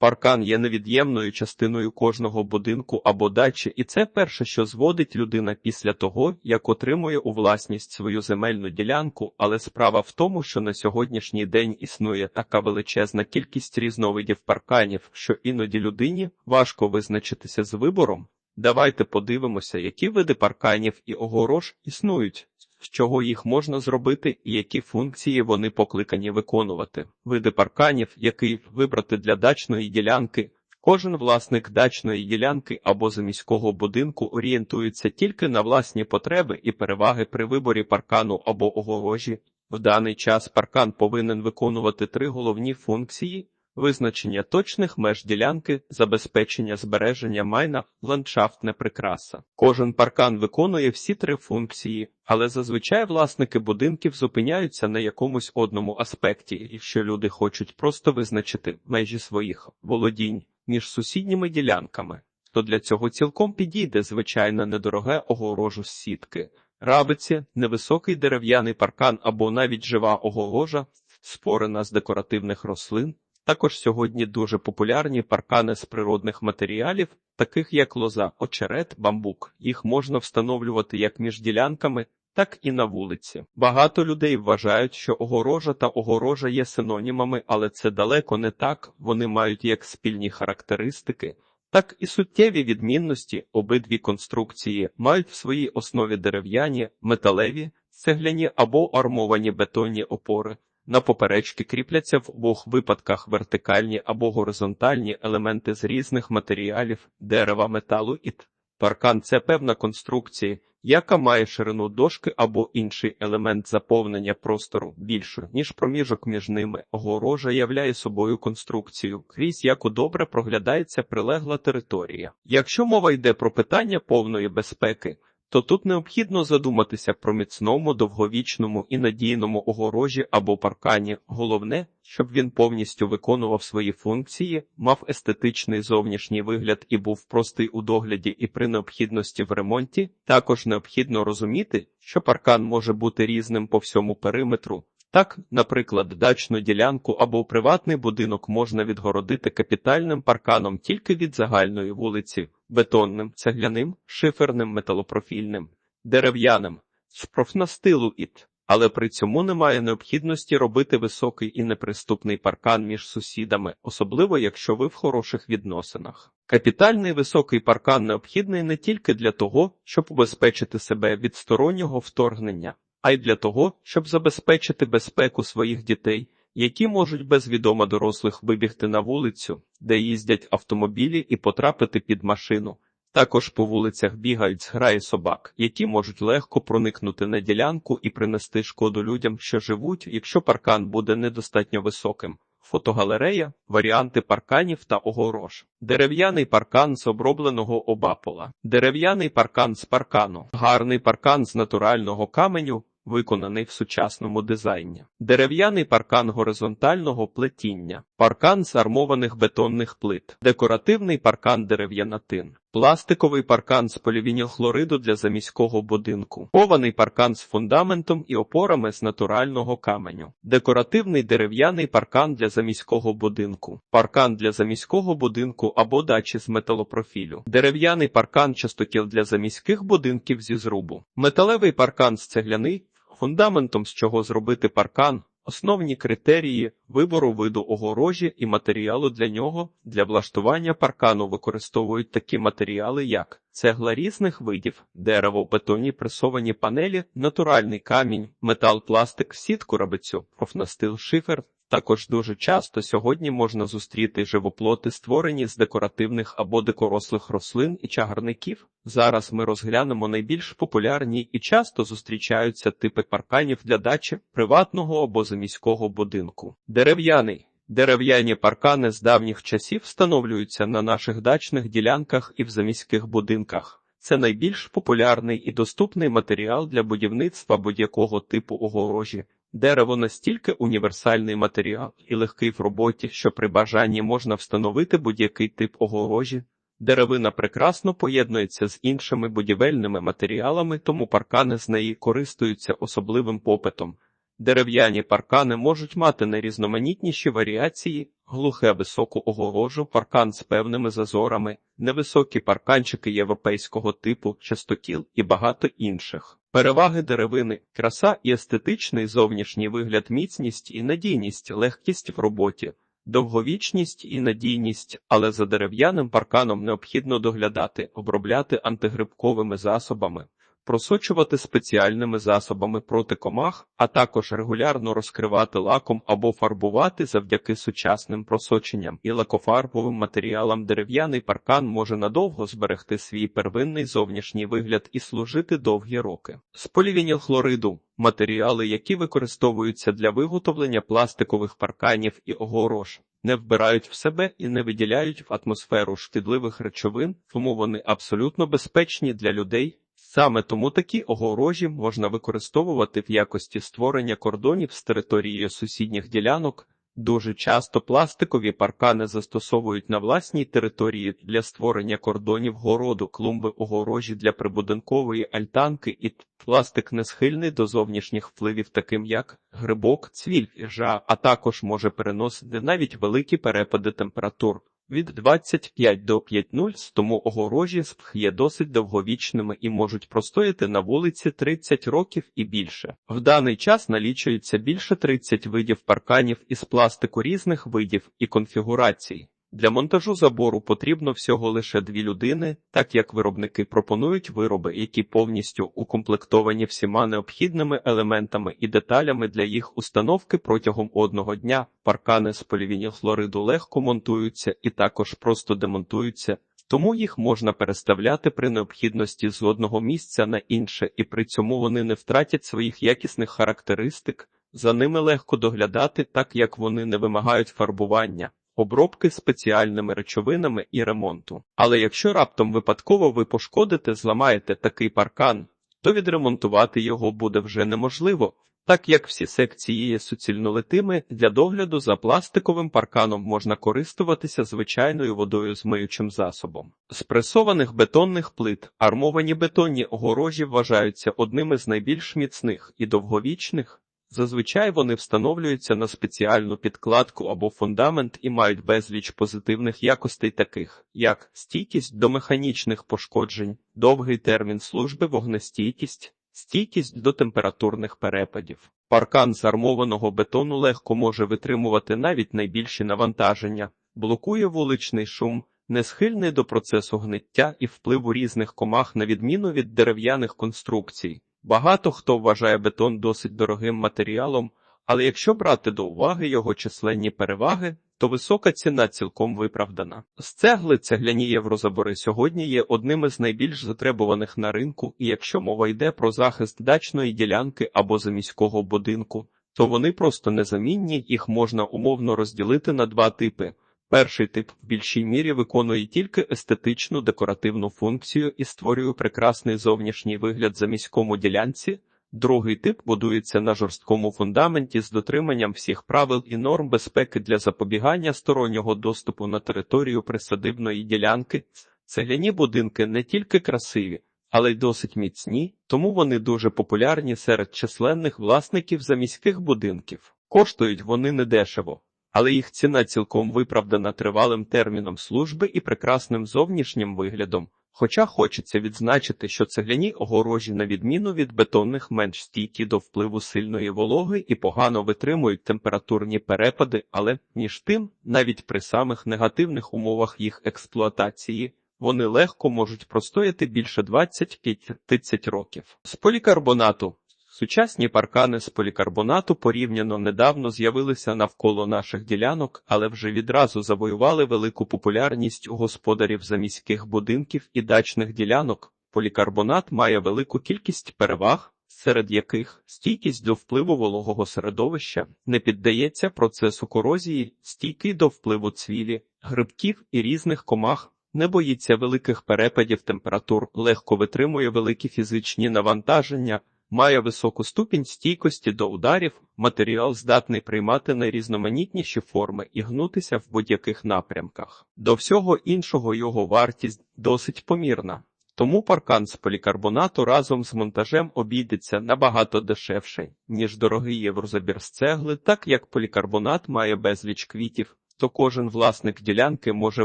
Паркан є невід'ємною частиною кожного будинку або дачі, і це перше, що зводить людина після того, як отримує у власність свою земельну ділянку. Але справа в тому, що на сьогоднішній день існує така величезна кількість різновидів парканів, що іноді людині важко визначитися з вибором. Давайте подивимося, які види парканів і огорож існують, з чого їх можна зробити і які функції вони покликані виконувати. Види парканів, який вибрати для дачної ділянки. Кожен власник дачної ділянки або заміського будинку орієнтується тільки на власні потреби і переваги при виборі паркану або огорожі. В даний час паркан повинен виконувати три головні функції: визначення точних меж ділянки, забезпечення збереження майна, ландшафтне прикраса. Кожен паркан виконує всі три функції, але зазвичай власники будинків зупиняються на якомусь одному аспекті, якщо люди хочуть просто визначити межі своїх володінь між сусідніми ділянками. То для цього цілком підійде звичайне недороге огорожу з сітки, рабиці, невисокий дерев'яний паркан або навіть жива огорожа, спорена з декоративних рослин. Також сьогодні дуже популярні паркани з природних матеріалів, таких як лоза, очерет, бамбук. Їх можна встановлювати як між ділянками, так і на вулиці. Багато людей вважають, що огорожа та огорожа є синонімами, але це далеко не так. Вони мають як спільні характеристики, так і суттєві відмінності. Обидві конструкції мають в своїй основі дерев'яні, металеві, цегляні або армовані бетонні опори. На поперечки кріпляться в обох випадках вертикальні або горизонтальні елементи з різних матеріалів, дерева, металу і т. Паркан це певна конструкція, яка має ширину дошки або інший елемент заповнення простору більшу, ніж проміжок між ними. Огорожа являє собою конструкцію, крізь яку добре проглядається прилегла територія. Якщо мова йде про питання повної безпеки, то тут необхідно задуматися про міцному, довговічному і надійному огорожі або паркані. Головне, щоб він повністю виконував свої функції, мав естетичний зовнішній вигляд і був простий у догляді і при необхідності в ремонті. Також необхідно розуміти, що паркан може бути різним по всьому периметру. Так, наприклад, дачну ділянку або приватний будинок можна відгородити капітальним парканом тільки від загальної вулиці, бетонним, цегляним, шиферним, металопрофільним, дерев'яним, з профнастилу іт. Але при цьому немає необхідності робити високий і неприступний паркан між сусідами, особливо якщо ви в хороших відносинах. Капітальний високий паркан необхідний не тільки для того, щоб убезпечити себе від стороннього вторгнення, а й для того, щоб забезпечити безпеку своїх дітей, які можуть без відома дорослих вибігти на вулицю, де їздять автомобілі і потрапити під машину. Також по вулицях бігають зграї собак, які можуть легко проникнути на ділянку і принести шкоду людям, що живуть, якщо паркан буде недостатньо високим. Фотогалерея, варіанти парканів та огорож. Дерев'яний паркан з обробленого обапола, дерев'яний паркан з паркану, гарний паркан з натурального каменю, виконаний в сучасному дизайні, дерев'яний паркан горизонтального плетіння, паркан з армованих бетонних плит, декоративний паркан дерев'янатин, пластиковий паркан з полівінілхлориду для заміського будинку, кований паркан з фундаментом і опорами з натурального каменю, декоративний дерев'яний паркан для заміського будинку, паркан для заміського будинку або дачі з металопрофілю, дерев'яний паркан частокіл для заміських будинків зі зрубу, металевий паркан з цегляний фундаментом, з чого зробити паркан, основні критерії вибору виду огорожі і матеріалу для нього. Для влаштування паркану використовують такі матеріали, як цегла різних видів, дерево, бетонні пресовані панелі, натуральний камінь, метал, пластик, сітку рабицю, профнастил, шифер. Також дуже часто сьогодні можна зустріти живоплоти, створені з декоративних або дикорослих рослин і чагарників. Зараз ми розглянемо найбільш популярні і часто зустрічаються типи парканів для дачі, приватного або заміського будинку. Дерев'яний. Дерев'яні паркани з давніх часів встановлюються на наших дачних ділянках і в заміських будинках. Це найбільш популярний і доступний матеріал для будівництва будь-якого типу огорожі. Дерево настільки універсальний матеріал і легкий в роботі, що при бажанні можна встановити будь-який тип огорожі. Деревина прекрасно поєднується з іншими будівельними матеріалами, тому паркани з неї користуються особливим попитом. Дерев'яні паркани можуть мати найрізноманітніші варіації, глухе високу огорожу, паркан з певними зазорами, невисокі парканчики європейського типу, частокіл і багато інших. Переваги деревини, краса і естетичний зовнішній вигляд, міцність і надійність, легкість в роботі, довговічність і надійність, але за дерев'яним парканом необхідно доглядати, обробляти антигрибковими засобами, просочувати спеціальними засобами проти комах, а також регулярно розкривати лаком або фарбувати завдяки сучасним просоченням і лакофарбовим матеріалам. Дерев'яний паркан може надовго зберегти свій первинний зовнішній вигляд і служити довгі роки. З полівінілхлориду – матеріали, які використовуються для виготовлення пластикових парканів і огорож. Не вбирають в себе і не виділяють в атмосферу шкідливих речовин, тому вони абсолютно безпечні для людей. Саме тому такі огорожі можна використовувати в якості створення кордонів з територією сусідніх ділянок. Дуже часто пластикові паркани застосовують на власній території для створення кордонів городу, клумби огорожі для прибудинкової альтанки і пластик не схильний до зовнішніх впливів, таким як грибок, цвіль, жа, а також може переносити навіть великі перепади температур від 25 до 5,0, тому огорожі спх є досить довговічними і можуть простояти на вулиці 30 років і більше. В даний час налічується більше 30 видів парканів із пластику різних видів і конфігурацій. Для монтажу забору потрібно всього лише дві людини, так як виробники пропонують вироби, які повністю укомплектовані всіма необхідними елементами і деталями для їх установки протягом одного дня. Паркани з полівінілхлориду легко монтуються і також просто демонтуються, тому їх можна переставляти при необхідності з одного місця на інше, і при цьому вони не втратять своїх якісних характеристик. За ними легко доглядати, так як вони не вимагають фарбування обробки спеціальними речовинами і ремонту. Але якщо раптом випадково ви пошкодите, зламаєте такий паркан, то відремонтувати його буде вже неможливо, так як всі секції є суцільно литими, для догляду за пластиковим парканом можна користуватися звичайною водою з миючим засобом. З пресованих бетонних плит армовані бетонні огорожі вважаються одними з найбільш міцних і довговічних. Зазвичай вони встановлюються на спеціальну підкладку або фундамент і мають безліч позитивних якостей, таких як стійкість до механічних пошкоджень, довгий термін служби, вогнестійкість, стійкість до температурних перепадів. Паркан з армованого бетону легко може витримувати навіть найбільші навантаження, блокує вуличний шум, не схильний до процесу гниття і впливу різних комах на відміну від дерев'яних конструкцій. Багато хто вважає бетон досить дорогим матеріалом, але якщо брати до уваги його численні переваги, то висока ціна цілком виправдана. З цегли цегляні єврозабори сьогодні є одним із найбільш затребуваних на ринку, і якщо мова йде про захист дачної ділянки або заміського будинку, то вони просто незамінні, їх можна умовно розділити на два типи. Перший тип в більшій мірі виконує тільки естетичну декоративну функцію і створює прекрасний зовнішній вигляд за міському ділянці. Другий тип будується на жорсткому фундаменті з дотриманням всіх правил і норм безпеки для запобігання стороннього доступу на територію присадибної ділянки. Цегляні будинки не тільки красиві, але й досить міцні, тому вони дуже популярні серед численних власників заміських будинків. Коштують вони недешево але їх ціна цілком виправдана тривалим терміном служби і прекрасним зовнішнім виглядом. Хоча хочеться відзначити, що цегляні огорожі, на відміну від бетонних, менш стійкі до впливу сильної вологи і погано витримують температурні перепади, але між тим, навіть при самих негативних умовах їх експлуатації, вони легко можуть простояти більше 20-30 років. З полікарбонату Сучасні паркани з полікарбонату порівняно недавно з'явилися навколо наших ділянок, але вже відразу завоювали велику популярність у господарів заміських будинків і дачних ділянок. Полікарбонат має велику кількість переваг, серед яких стійкість до впливу вологого середовища не піддається процесу корозії, стійкий до впливу цвілі, грибків і різних комах. Не боїться великих перепадів температур, легко витримує великі фізичні навантаження, має високу ступінь стійкості до ударів, матеріал здатний приймати найрізноманітніші форми і гнутися в будь-яких напрямках. До всього іншого його вартість досить помірна. Тому паркан з полікарбонату разом з монтажем обійдеться набагато дешевше, ніж дорогий єврозабір з цегли, так як полікарбонат має безліч квітів, то кожен власник ділянки може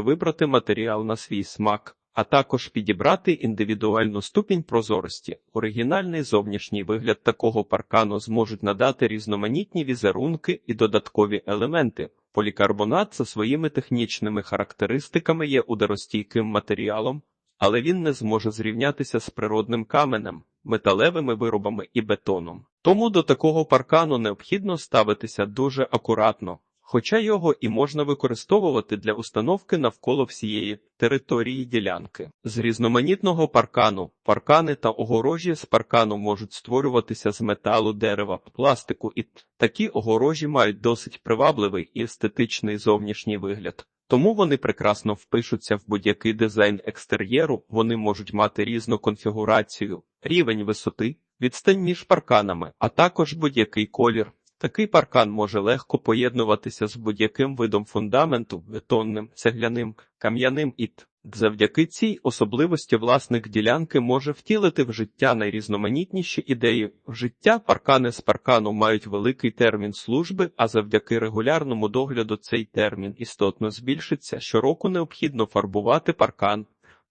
вибрати матеріал на свій смак, а також підібрати індивідуальну ступінь прозорості. Оригінальний зовнішній вигляд такого паркану зможуть надати різноманітні візерунки і додаткові елементи. Полікарбонат за своїми технічними характеристиками є ударостійким матеріалом, але він не зможе зрівнятися з природним каменем, металевими виробами і бетоном. Тому до такого паркану необхідно ставитися дуже акуратно, хоча його і можна використовувати для установки навколо всієї території ділянки. З різноманітного паркану паркани та огорожі з паркану можуть створюватися з металу, дерева, пластику, і такі огорожі мають досить привабливий і естетичний зовнішній вигляд. Тому вони прекрасно впишуться в будь-який дизайн екстер'єру, вони можуть мати різну конфігурацію, рівень висоти, відстань між парканами, а також будь-який колір. Такий паркан може легко поєднуватися з будь-яким видом фундаменту, бетонним, цегляним, кам'яним і т. Завдяки цій особливості власник ділянки може втілити в життя найрізноманітніші ідеї. В життя паркани з паркану мають великий термін служби, а завдяки регулярному догляду цей термін істотно збільшиться. Щороку необхідно фарбувати паркан.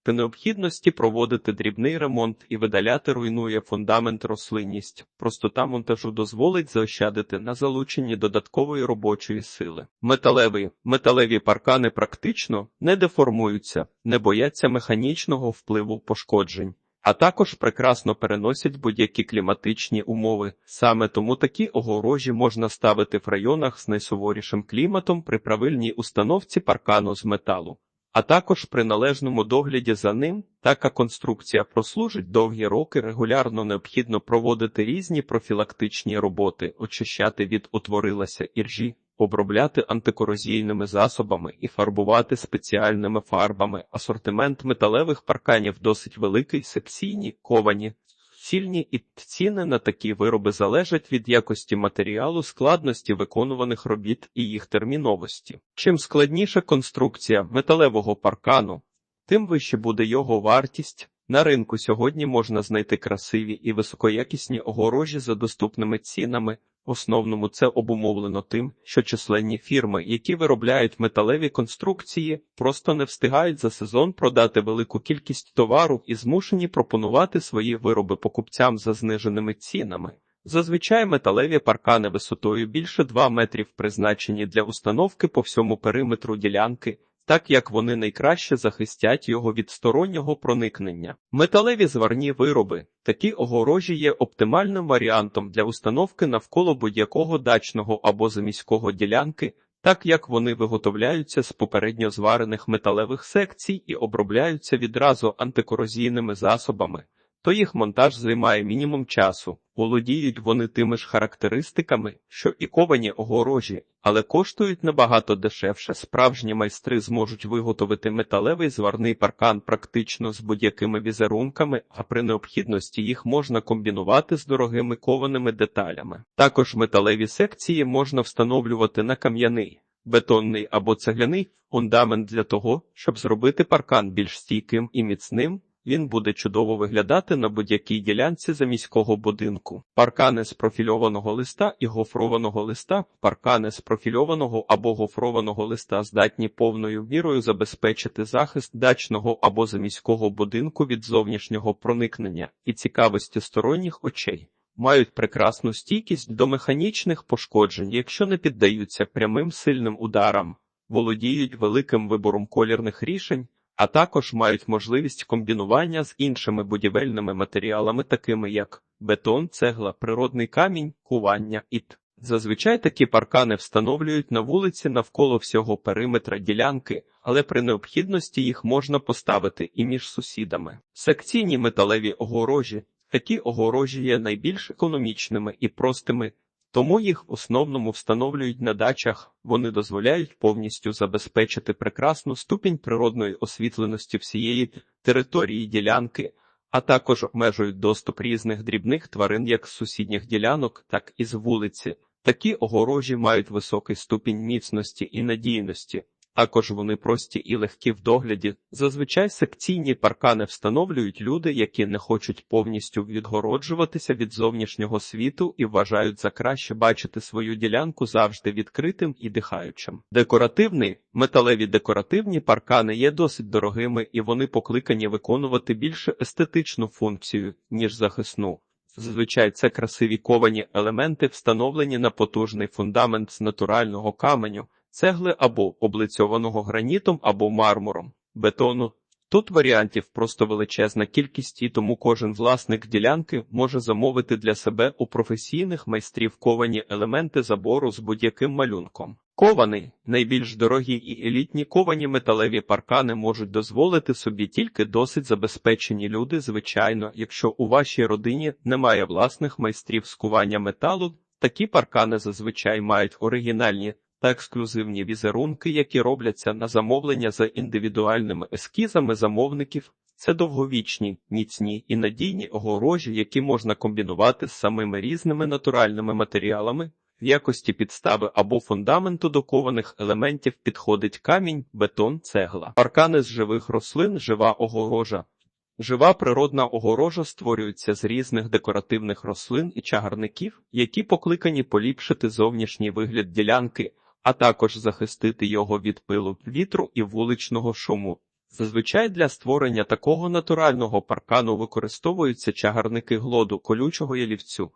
При необхідності проводити дрібний ремонт і видаляти руйнує фундамент рослинність. Простота монтажу дозволить заощадити на залученні додаткової робочої сили. Металеві металеві паркани практично не деформуються, не бояться механічного впливу пошкоджень. А також прекрасно переносять будь-які кліматичні умови. Саме тому такі огорожі можна ставити в районах з найсуворішим кліматом при правильній установці паркану з металу а також при належному догляді за ним така конструкція прослужить довгі роки. Регулярно необхідно проводити різні профілактичні роботи, очищати від утворилася іржі, обробляти антикорозійними засобами і фарбувати спеціальними фарбами. Асортимент металевих парканів досить великий, секційні, ковані. Цільні і ціни на такі вироби залежать від якості матеріалу, складності виконуваних робіт і їх терміновості. Чим складніша конструкція металевого паркану, тим вище буде його вартість. На ринку сьогодні можна знайти красиві і високоякісні огорожі за доступними цінами. Основному це обумовлено тим, що численні фірми, які виробляють металеві конструкції, просто не встигають за сезон продати велику кількість товару і змушені пропонувати свої вироби покупцям за зниженими цінами. Зазвичай металеві паркани висотою більше 2 метрів призначені для установки по всьому периметру ділянки, так як вони найкраще захистять його від стороннього проникнення. Металеві зварні вироби такі огорожі є оптимальним варіантом для установки навколо будь-якого дачного або заміського ділянки, так як вони виготовляються з попередньо зварених металевих секцій і обробляються відразу антикорозійними засобами то їх монтаж займає мінімум часу. Володіють вони тими ж характеристиками, що і ковані огорожі, але коштують набагато дешевше. Справжні майстри зможуть виготовити металевий зварний паркан практично з будь-якими візерунками, а при необхідності їх можна комбінувати з дорогими кованими деталями. Також металеві секції можна встановлювати на кам'яний. Бетонний або цегляний фундамент для того, щоб зробити паркан більш стійким і міцним, він буде чудово виглядати на будь-якій ділянці заміського будинку. Паркани з профільованого листа і гофрованого листа, паркани з профільованого або гофрованого листа здатні повною мірою забезпечити захист дачного або заміського будинку від зовнішнього проникнення і цікавості сторонніх очей. Мають прекрасну стійкість до механічних пошкоджень, якщо не піддаються прямим сильним ударам, володіють великим вибором колірних рішень, а також мають можливість комбінування з іншими будівельними матеріалами, такими як бетон, цегла, природний камінь, кування і т. Зазвичай такі паркани встановлюють на вулиці навколо всього периметра ділянки, але при необхідності їх можна поставити і між сусідами. Секційні металеві огорожі. Такі огорожі є найбільш економічними і простими тому їх в основному встановлюють на дачах, вони дозволяють повністю забезпечити прекрасну ступінь природної освітленості всієї території ділянки, а також обмежують доступ різних дрібних тварин як з сусідніх ділянок, так і з вулиці. Такі огорожі мають високий ступінь міцності і надійності. Також вони прості і легкі в догляді. Зазвичай секційні паркани встановлюють люди, які не хочуть повністю відгороджуватися від зовнішнього світу і вважають за краще бачити свою ділянку завжди відкритим і дихаючим. Декоративний металеві декоративні паркани є досить дорогими і вони покликані виконувати більше естетичну функцію ніж захисну. Зазвичай це красиві ковані елементи, встановлені на потужний фундамент з натурального каменю, цегли або облицьованого гранітом або мармуром, бетону. Тут варіантів просто величезна кількість, і тому кожен власник ділянки може замовити для себе у професійних майстрів ковані елементи забору з будь-яким малюнком. Кований найбільш дорогі і елітні ковані металеві паркани можуть дозволити собі тільки досить забезпечені люди. Звичайно, якщо у вашій родині немає власних майстрів скування металу, такі паркани зазвичай мають оригінальні та ексклюзивні візерунки, які робляться на замовлення за індивідуальними ескізами замовників. Це довговічні, міцні і надійні огорожі, які можна комбінувати з самими різними натуральними матеріалами. В якості підстави або фундаменту до кованих елементів підходить камінь, бетон, цегла, паркани з живих рослин, жива огорожа. Жива природна огорожа створюється з різних декоративних рослин і чагарників, які покликані поліпшити зовнішній вигляд ділянки, а також захистити його від пилу, вітру і вуличного шуму. Зазвичай для створення такого натурального паркану використовуються чагарники глоду, колючого ялівцю,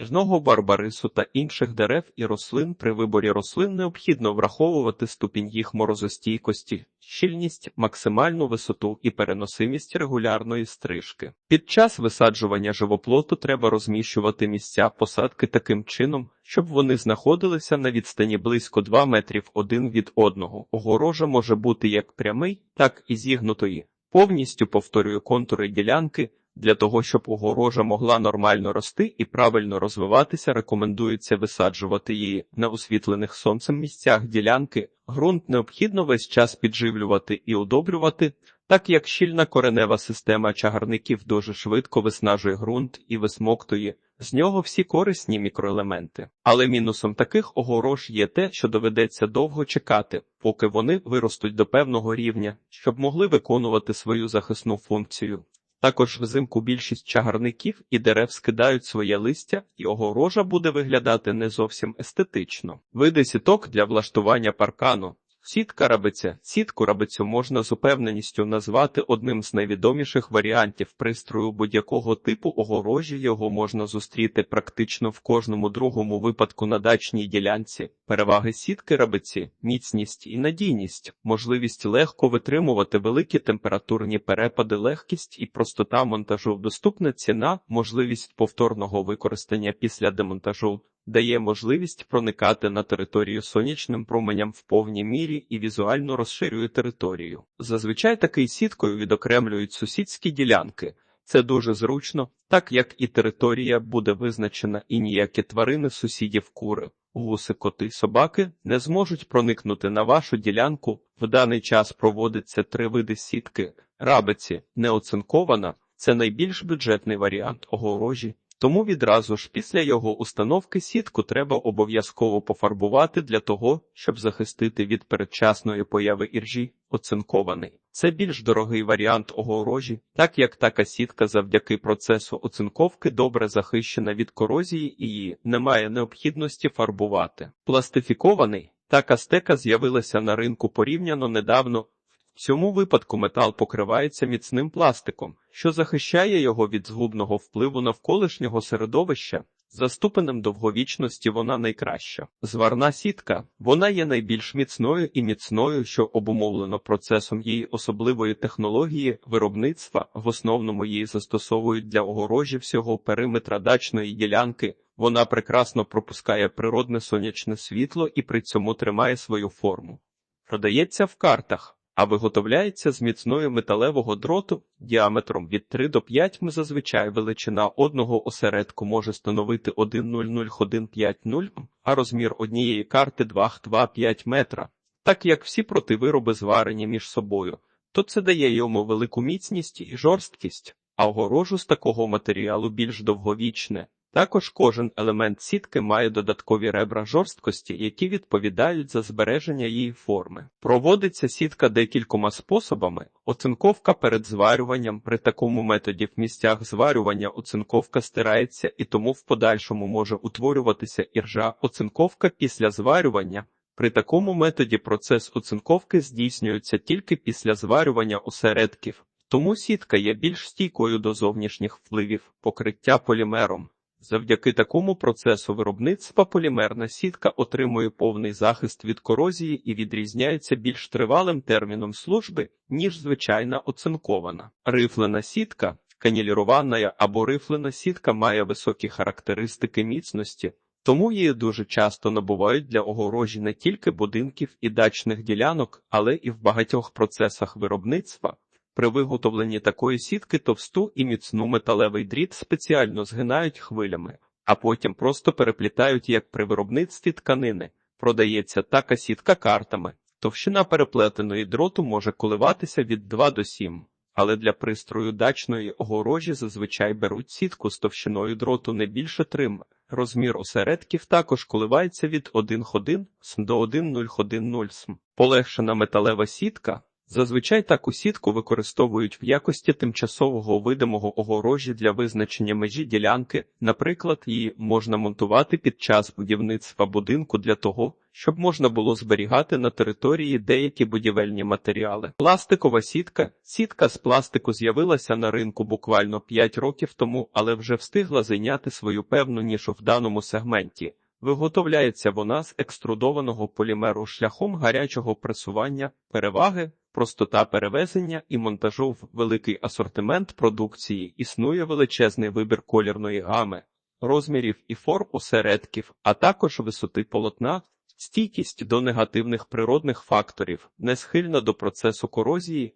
Жного барбарису та інших дерев і рослин при виборі рослин необхідно враховувати ступінь їх морозостійкості, щільність, максимальну висоту і переносимість регулярної стрижки. Під час висаджування живоплоту треба розміщувати місця посадки таким чином, щоб вони знаходилися на відстані близько 2 метрів один від одного. Огорожа може бути як прямий, так і зігнутої. Повністю повторюю контури ділянки. Для того, щоб огорожа могла нормально рости і правильно розвиватися, рекомендується висаджувати її на освітлених сонцем місцях ділянки. Ґрунт необхідно весь час підживлювати і удобрювати, так як щільна коренева система чагарників дуже швидко виснажує ґрунт і висмоктує з нього всі корисні мікроелементи. Але мінусом таких огорож є те, що доведеться довго чекати, поки вони виростуть до певного рівня, щоб могли виконувати свою захисну функцію. Також взимку більшість чагарників і дерев скидають своє листя, і огорожа буде виглядати не зовсім естетично. Види сіток для влаштування паркану. Сітка рабиця. Сітку рабицю можна з упевненістю назвати одним з найвідоміших варіантів пристрою будь-якого типу огорожі. Його можна зустріти практично в кожному другому випадку на дачній ділянці. Переваги сітки рабиці, міцність і надійність, можливість легко витримувати великі температурні перепади, легкість і простота монтажу, доступна ціна, можливість повторного використання після демонтажу дає можливість проникати на територію сонячним променям в повній мірі і візуально розширює територію. Зазвичай такий сіткою відокремлюють сусідські ділянки. Це дуже зручно, так як і територія буде визначена, і ніякі тварини сусідів кури, гуси, коти, собаки не зможуть проникнути на вашу ділянку. В даний час проводиться три види сітки. Рабиці неоцинкована це найбільш бюджетний варіант огорожі. Тому відразу ж після його установки сітку треба обов'язково пофарбувати для того, щоб захистити від передчасної появи іржі оцинкований. Це більш дорогий варіант огорожі, так як така сітка завдяки процесу оцинковки добре захищена від корозії і її немає необхідності фарбувати. Пластифікований така стека з'явилася на ринку порівняно недавно. В цьому випадку метал покривається міцним пластиком, що захищає його від згубного впливу навколишнього середовища. За ступенем довговічності вона найкраща. Зварна сітка вона є найбільш міцною і міцною, що обумовлено процесом її особливої технології виробництва. В основному її застосовують для огорожі всього периметра дачної ділянки. Вона прекрасно пропускає природне сонячне світло і при цьому тримає свою форму. Продається в картах а виготовляється з міцної металевого дроту діаметром від 3 до 5 м. Зазвичай величина одного осередку може становити 1,00150, а розмір однієї карти 2,25 метра. Так як всі противироби зварені між собою, то це дає йому велику міцність і жорсткість, а огорожу з такого матеріалу більш довговічне. Також кожен елемент сітки має додаткові ребра жорсткості, які відповідають за збереження її форми. Проводиться сітка декількома способами. Оцинковка перед зварюванням. При такому методі в місцях зварювання оцинковка стирається і тому в подальшому може утворюватися іржа. Оцинковка після зварювання. При такому методі процес оцинковки здійснюється тільки після зварювання осередків, тому сітка є більш стійкою до зовнішніх впливів, покриття полімером. Завдяки такому процесу виробництва полімерна сітка отримує повний захист від корозії і відрізняється більш тривалим терміном служби, ніж звичайна оцинкована. Рифлена сітка, канілірована або рифлена сітка має високі характеристики міцності, тому її дуже часто набувають для огорожі не тільки будинків і дачних ділянок, але і в багатьох процесах виробництва. При виготовленні такої сітки товсту і міцну металевий дріт спеціально згинають хвилями, а потім просто переплітають як при виробництві тканини. Продається така сітка картами. Товщина переплетеної дроту може коливатися від 2 до 7, але для пристрою дачної огорожі зазвичай беруть сітку з товщиною дроту не більше 3 м. Розмір осередків також коливається від 1,1 см до 1,010 см. Полегшена металева сітка. Зазвичай таку сітку використовують в якості тимчасового видимого огорожі для визначення межі ділянки. Наприклад, її можна монтувати під час будівництва будинку для того, щоб можна було зберігати на території деякі будівельні матеріали. Пластикова сітка. Сітка з пластику з'явилася на ринку буквально 5 років тому, але вже встигла зайняти свою певну нішу в даному сегменті. Виготовляється вона з екструдованого полімеру шляхом гарячого пресування, переваги, простота перевезення і монтажу в великий асортимент продукції, існує величезний вибір колірної гами, розмірів і форм осередків, а також висоти полотна, стійкість до негативних природних факторів, не схильна до процесу корозії,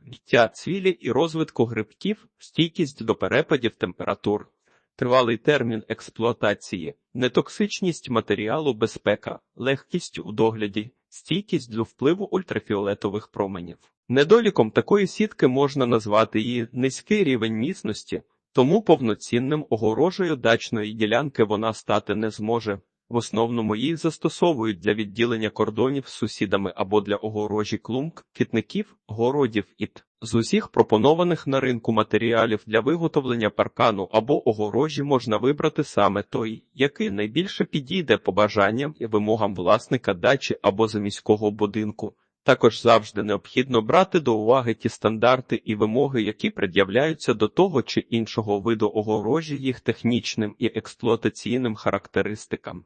гниття цвілі і розвитку грибків, стійкість до перепадів температур. Тривалий термін експлуатації, нетоксичність матеріалу, безпека, легкість у догляді, стійкість до впливу ультрафіолетових променів. Недоліком такої сітки можна назвати її низький рівень міцності, тому повноцінним огорожею дачної ділянки вона стати не зможе. В основному її застосовують для відділення кордонів з сусідами або для огорожі клумб, квітників, городів і т. З усіх пропонованих на ринку матеріалів для виготовлення паркану або огорожі можна вибрати саме той, який найбільше підійде по бажанням і вимогам власника дачі або заміського будинку. Також завжди необхідно брати до уваги ті стандарти і вимоги, які пред'являються до того чи іншого виду огорожі їх технічним і експлуатаційним характеристикам.